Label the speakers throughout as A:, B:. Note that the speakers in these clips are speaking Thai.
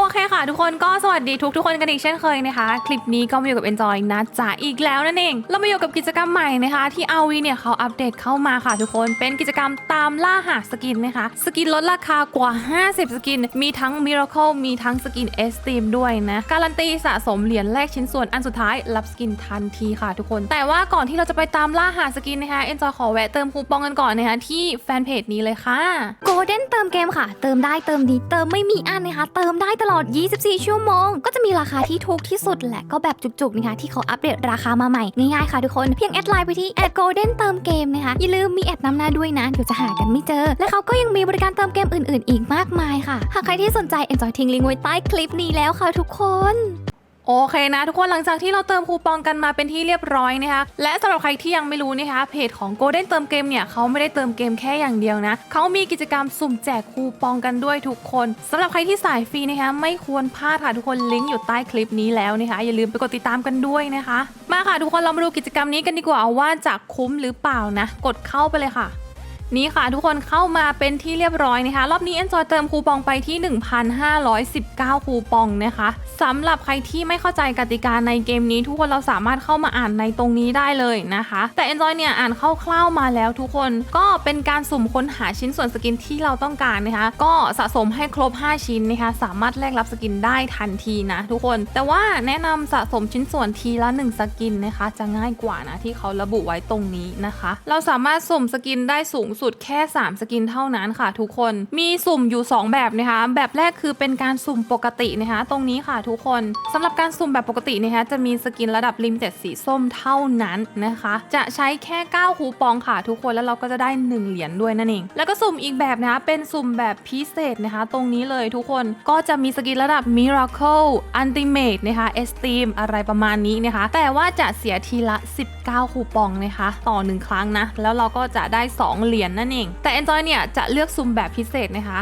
A: โอเคค่ะ ทุกคนก็สวัสดีทุกทุกๆคนกันอีกเช่นเคยนะคะ คลิปนี้ก็มาอยู่กับ Enjoy นะจ๊ะอีกแล้วนั่นเอง เรามาอยู่กับกิจกรรมใหม่นะคะ ที่อาวีเนี่ยเขาอัปเดตเข้ามาค่ะ ทุกคนเป็นกิจกรรมตามล่าหาสกินนะคะ สกินลดราคากว่า 50 สกิน มีทั้ง Miracle มีทั้งสกิน e s t e a m ด้วยนะการันตีสะสมเหรียญแลกชิ้นส่วนอันสุดท้ายรับสกินทันทีค่ะ ทุกคน แต่ว่าก่อนที่เราจะไปตามล่าหาสกินนะคะ Enjoy ขอแวะเติมคูปองกันก่อนนะคะที่แฟนเพจนี้เลยค่ะ
B: โกลเด้นเติมเกมค่ะ เติมได้เติมดีเติมไม่มีอันนะคะเติมได้ตลอด 24 ชั่วโมง ก็จะมีราคาที่ถูกที่สุดและก็แบบจุกๆนะคะที่เขาอัปเดตราคามาใหม่ ง่ายๆค่ะทุกคน เพียงแอดไลน์ไปที่แอดโกลเด้นเติมเกมนะคะ อย่าลืมมีแอดนำหน้าด้วยนะ เดี๋ยวจะหากันไม่เจอ และเขาก็ยังมีบริการเติมเกมอื่นๆ อีกมากมายค่ะ หากใครที่สนใจ enjoy ทิ้งลิงก์ไว้ใต้คลิปนี้แล้วค่ะทุกคน
A: โอเคนะทุกคนหลังจากที่เราเติมคูปองกันมาเป็นที่เรียบร้อยนะคะและสำหรับใครที่ยังไม่รู้นะคะเพจของ Golden เติมเกมเนี่ยเขาไม่ได้เติมเกมแค่อย่างเดียวนะเขามีกิจกรรมสุ่มแจกคูปองกันด้วยทุกคนสำหรับใครที่สายฟรีนะคะไม่ควรพลาดค่ะทุกคนลิงก์อยู่ใต้คลิปนี้แล้วนะคะอย่าลืมไปกดติดตามกันด้วยนะคะ มาค่ะทุกคนเรามาดูกิจกรรมนี้กันดีกว่าว่าจะคุ้มหรือเปล่านะ กดเข้าไปเลยค่ะ นี่ค่ะทุกคนเข้ามาเป็นที่เรียบร้อยนะคะ รอบนี้ Enjoy เติมคูปองไปที่ 1,519 คูปองนะคะสำหรับใครที่ไม่เข้าใจกติกาในเกมนี้ ทุกคนเราสามารถเข้ามาอ่านในตรงนี้ได้เลยนะคะ แต่ Enjoy เนี่ยอ่านคร่าวๆมาแล้วทุกคนก็เป็นการสุ่มค้นหาชิ้นส่วนสกินที่เราต้องการนะคะ ก็สะสมให้ครบ 5 ชิ้นนะคะสามารถแลกรับสกินได้ทันทีนะทุกคน แต่ว่าแนะนำสะสมชิ้นส่วนทีละ 1 สกินนะคะ จะง่ายกว่านะที่เขาระบุไว้ตรงนี้นะคะ เราสามารถสุ่มสกินได้สูงสุดแค่ 3 สกินเท่านั้นค่ะ ทุกคนมีสุ่มอยู่ 2 แบบนะคะ แบบแรกคือเป็นการสุ่มปกตินะคะ ตรงนี้ค่ะทุกคนสำหรับการสุ่มแบบปกตินะคะจะมีสกินระดับลิมเต็ดสีส้มเท่านั้นนะคะ จะใช้แค่ 9 คูปองค่ะ ทุกคนแล้วเราก็จะได้ 1 เหรียญด้วยนั่นเอง แล้วก็สุ่มอีกแบบนะคะเป็นสุ่มแบบพิเศษนะคะ ตรงนี้เลยทุกคนก็จะมีสกินระดับ Miracle Ultimate นะคะ Esteem อะไรประมาณนี้นะคะ แต่ว่าจะเสียทีละ 19 คูปองนะคะ ต่อ 1 ครั้งนะ แล้วเราก็จะได้ 2 เหรียญนั่นเอง แต่ Enjoy เนี่ยจะเลือกสุ่มแบบพิเศษนะคะ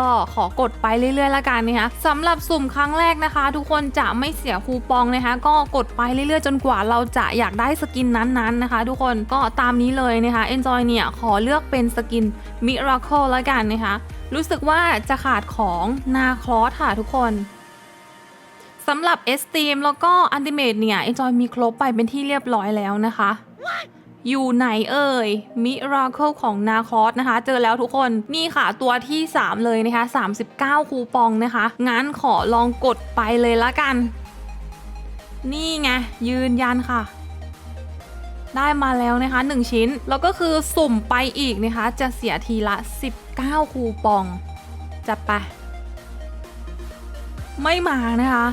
A: ก็ขอกดไปเรื่อยๆละกันนะคะสำหรับสุ่มครั้งแรกนะคะ ทุกคนจะไม่เสียคูปองนะคะ ก็กดไปเรื่อยๆ จนกว่าเราจะอยากได้สกินนั้นๆนะคะ ทุกคนก็ตามนี้เลยนะคะ Enjoy เนี่ยขอเลือกเป็นสกิน Miracle ละกันนะคะ รู้สึกว่าจะขาดของนาคลอสค่ะทุกคนสำหรับ Esteem แล้วก็ Ultimate เนี่ย Enjoy มีครบไปเป็นที่เรียบร้อยแล้วนะคะ อยู่ไหนเอ่ยมิราเคิลของนาคอสนะคะ เจอแล้วทุกคนนี่ค่ะตัวที่ 3 เลยนะคะ 39 คูปองนะคะ งั้นขอลองกดไปเลยละกัน นี่ไง ยืนยันค่ะได้มาแล้วนะคะ 1 ชิ้น แล้วก็คือสุ่มไปอีกนะคะ จะเสียทีละ 19 คูปอง จะไป ไม่มานะคะ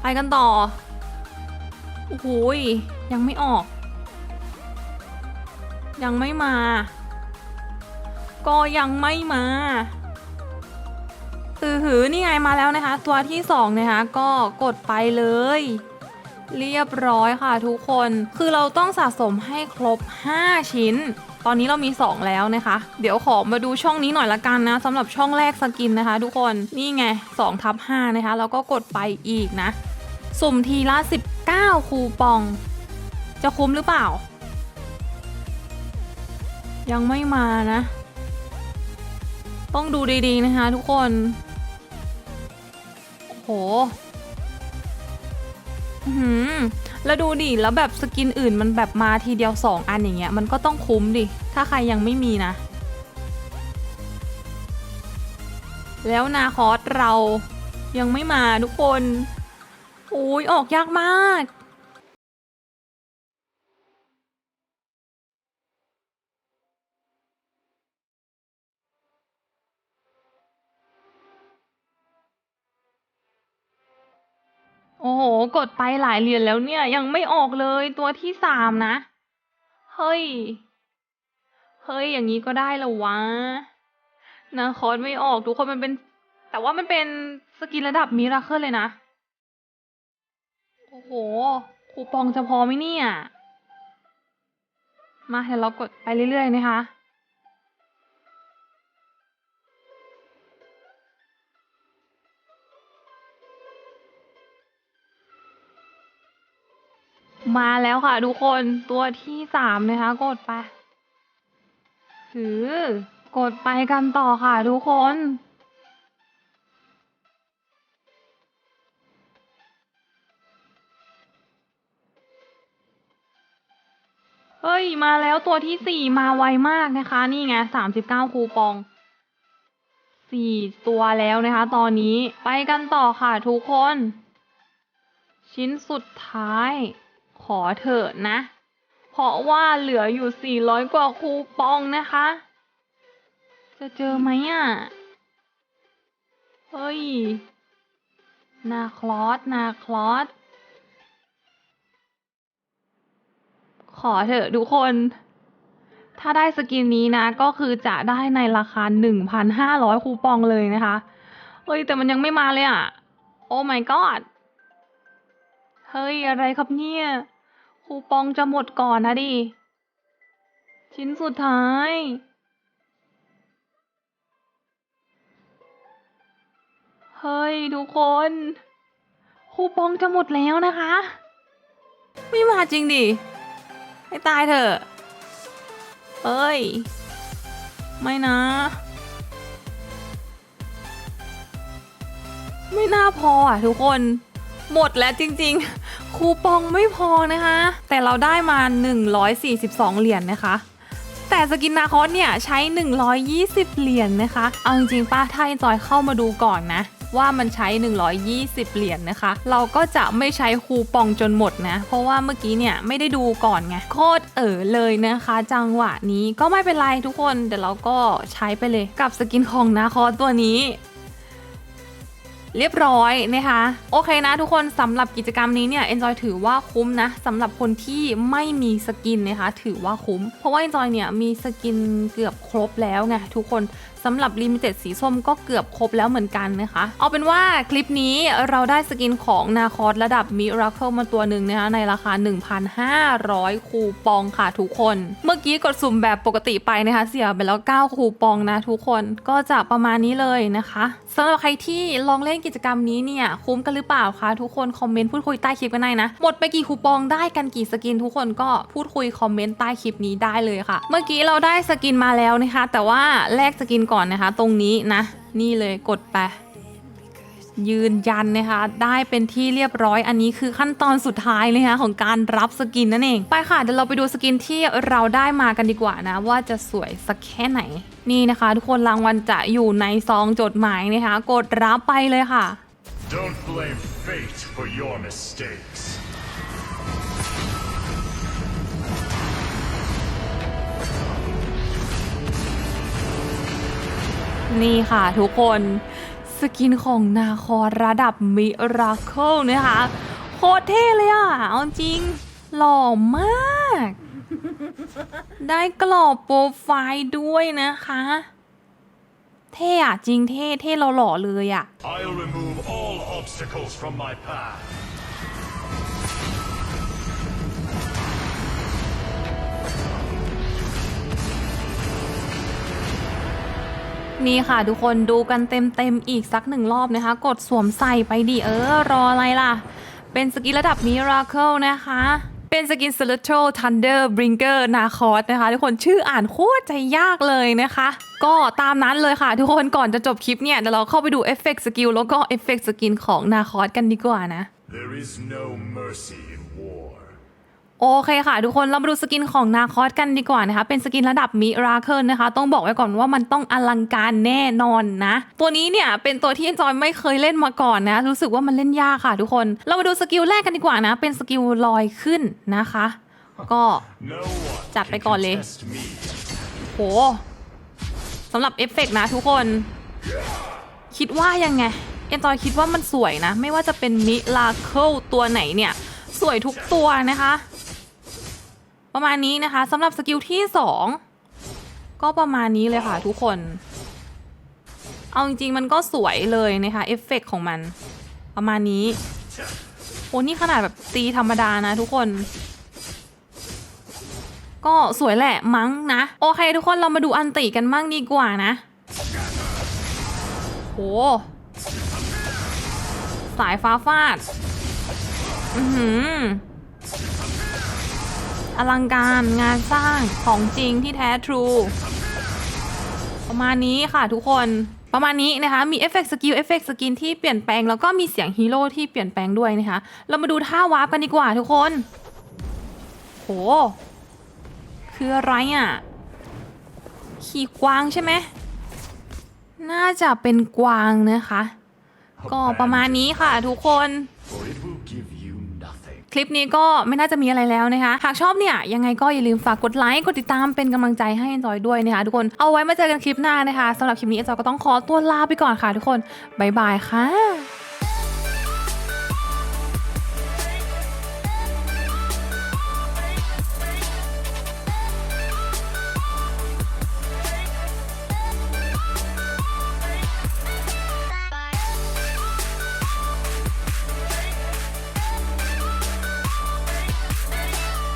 A: ไปกันต่อ โอ้โหยยังไม่ออก ยังไม่มา ก็ยังไม่มาตือหือนี่ไงมาแล้วนะคะ ตัวที่สองนะคะก็กดไปเลย เรียบร้อยค่ะทุกคนคือเราต้องสะสมให้ครบ 5 ชิ้น ตอนนี้เรามี 2 แล้วนะคะ เดี๋ยวขอมาดูช่องนี้หน่อยละกันนะสำหรับช่องแรกสกินนะคะ ทุกคนนี่ไง2ทับ5นะคะแล้วก็กดไปอีกนะ สุ่มทีละ 19 คูปอง จะคุ้มหรือเปล่า ยังไม่มานะ ต้องดูดีๆนะคะทุกคน โหหือแล้วดูดิ แล้วแบบสกินอื่นมันแบบมาทีเดียว 2 อันอย่างเงี้ย มันก็ต้องคุ้มดิ ถ้าใครยังไม่มีนะ แล้วนาคอสเรายังไม่มาทุกคน โอ้ยออกยากมาก โอ้โห กดไปหลายเหรียญแล้วเนี่ย ยังไม่ออกเลยตัวที่สามนะ เฮ้ย เฮ้ย อย่างนี้ก็ได้เหรอวะ นะคอร์สไม่ออกทุกคนมันเป็น แต่ว่ามันเป็นสกินระดับมิราเคิลเลยนะ โอ้โห คูปองจะพอไหมเนี่ย มาเดี๋ยวเรากดไปเรื่อยๆนะคะ มาแล้วค่ะทุกคนตัวที่สามนะคะ กดไปถือกดไปกันต่อค่ะทุกคน เฮ้ย มาแล้วตัวที่สี่มาไวมากนะคะ นี่ไงสามสิบเก้าคูปองสี่ตัวแล้วนะคะ ตอนนี้ไปกันต่อค่ะทุกคน ชิ้นสุดท้าย ขอเถอะนะ เพราะว่าเหลืออยู่ 400 กว่าคูปองนะคะ จะเจอไหมอะ เฮ้ย นาคลอส นาคลอส ขอเถอะทุกคน ถ้าได้สกินนี้นะ ก็คือจะได้ในราคา 1,500 คูปองเลยนะคะ เฮ้ย แต่มันยังไม่มาเลยอะ โอ้ my god เฮ้ย อะไรครับเนี่ย คูปองจะหมดก่อนนะดิ ชิ้นสุดท้าย เฮ้ย ทุกคน คูปองจะหมดแล้วนะคะ ไม่มาจริงดิ ให้ตายเถอะเอ้ย ไม่นะ ไม่น่าพออะทุกคน หมดแล้วจริงๆ คูปองไม่พอนะคะ แต่เราได้มา 142 เหรียญนะคะแต่สกินนาคอสเนี่ยใช้ 120 เหรียญนะคะ เอาจริงๆป้าถ้าจอยเข้ามาดูก่อนนะ ว่ามันใช้ 120 เหรียญนะคะ เราก็จะไม่ใช้คูปองจนหมดนะ เพราะว่าเมื่อกี้เนี่ยไม่ได้ดูก่อนไง โคตรเอ๋อเลยนะคะ จังหวะนี้ก็ไม่เป็นไรทุกคน เดี๋ยวเราก็ใช้ไปเลยกับสกินของนาคอสตัวนี้ เรียบร้อยนะคะ โอเคนะทุกคนสำหรับกิจกรรมนี้เนี่ยเอนจอยถือว่าคุ้มนะสำหรับคนที่ไม่มีสกินนะคะ ถือว่าคุ้ม เพราะว่าเอนจอยเนี่ยมีสกินเกือบครบแล้วไงทุกคน สำหรับ Limited สีส้มก็เกือบครบแล้วเหมือนกันนะคะ เอาเป็นว่าคลิปนี้เราได้สกินของนาคอสระดับ Miracle มาตัวหนึ่งนะคะในราคา 1,500 คูปองค่ะทุกคน เมื่อกี้กดสุ่มแบบปกติไปนะคะ เสียไปแล้ว 9 คูปองนะทุกคนก็จะประมาณนี้เลยนะคะสำหรับใครที่ลองเล่นกิจกรรมนี้เนี่ยคุ้มกันหรือเปล่าคะทุกคนคอมเมนต์พูดคุยใต้คลิปกันได้นะ หมดไปกี่คูปองได้กันกี่สกินทุกคนก็พูดคุยคอมเมนต์ใต้คลิปนี้ได้เลยค่ะ เมื่อกี้เราได้สกินมาแล้วนะคะ แต่ว่าแลกสกินก่อนนะคะ ตรงนี้นะ นี่เลยกดไปยืนยันนะคะ ได้เป็นที่เรียบร้อยอันนี้คือขั้นตอนสุดท้ายเลยนะคะของการรับสกินนั่นเอง ไปค่ะเดี๋ยวเราไปดูสกินที่เราได้มากันดีกว่านะ ว่าจะสวยสักแค่ไหน นี่นะคะ ทุกคนรางวัลจะอยู่ในซองจดหมายนะคะ กดรับไปเลยค่ะ
C: Don't blame fate for your mistakes.
A: นี่ค่ะทุกคนสกินของนาคอระดับมิราเคิลนะคะโคตรเท่เลยอะเอาจริง หล่อมาก ได้กรอบโปรไฟล์ด้วยนะคะ เท่อะจริงเท่ เท่เราหล่อเลยอะ
C: I'll remove all obstacles from my path.
A: นี่ค่ะทุกคนดูกันเต็มๆอีกสักหนึ่งรอบนะคะ กดสวมใส่ไปดิเออ รออะไรล่ะ เป็นสกินระดับ Miracle นะคะ เป็นสกิน Celestial Thunder Bringer Narcos นะคะ ทุกคนชื่ออ่านโคตรใจยากเลยนะคะ ก็ตามนั้นเลยค่ะ ทุกคนก่อนจะจบคลิปเนี่ยเดี๋ยวเราเข้าไปดูเอฟเฟกต์สกิลแล้วก็เอฟเฟกต์สกินของ Narcos กันดีกว่านะ
C: There is no mercy.
A: โอเคค่ะ ทุกคนเรามาดูสกินของนาคอสกันดีกว่านะคะ เป็นสกินระดับมิราเคิลนะคะ ต้องบอกไว้ก่อนว่ามันต้องอลังการแน่นอนนะ ตัวนี้เนี่ยเป็นตัวที่จอยไม่เคยเล่นมาก่อนนะ รู้สึกว่ามันเล่นยากค่ะ ทุกคนเรามาดูสกิลแรกกันดีกว่านะ เป็นสกิลลอยขึ้นนะคะ ก็จัดไปก่อนเลยโหสำหรับเอฟเฟกต์นะทุกคน คิดว่ายังไงเอ็นจอยคิดว่ามันสวยนะ ไม่ว่าจะเป็นมิราเคิลตัวไหนเนี่ย สวยทุกตัวนะคะ ประมาณนี้นะคะสำหรับสกิลที่ 2 ก็ประมาณนี้เลยค่ะทุกคน เอาจริงๆ มันก็สวยเลยนะคะเอฟเฟกต์ของมัน ประมาณนี้โอ้นี่ขนาดแบบตีธรรมดานะทุกคน ก็สวยแหละมั้งนะ โอเคทุกคนเรามาดูอันติกันมั่งดีกว่านะโหสายฟ้าฟาด อือหือ อลังการงานสร้างของจริงที่แท้ทรู ประมาณนี้ค่ะทุกคนประมาณนี้นะคะ มีเอฟเฟกต์สกิลเอฟเฟกต์สกินที่เปลี่ยนแปลง แล้วก็มีเสียงฮีโร่ที่เปลี่ยนแปลงด้วยนะคะ เรามาดูท่าวาร์ปกันดีกว่าทุกคน โห คืออะไรอะ ขี่กวางใช่ไหม น่าจะเป็นกวางนะคะ ก็ประมาณนี้ค่ะทุกคน คลิปนี้ก็ไม่น่าจะมีอะไรแล้วนะคะ หากชอบเนี่ยยังไงก็อย่าลืมฝากกดไลค์กดติดตามเป็นกำลังใจให้จอยด้วยนะคะทุกคนเอาไว้มาเจอกันคลิปหน้านะคะสำหรับคลิปนี้จอยก็ต้องขอตัวลาไปก่อนค่ะทุกคนบ๊ายบายค่ะ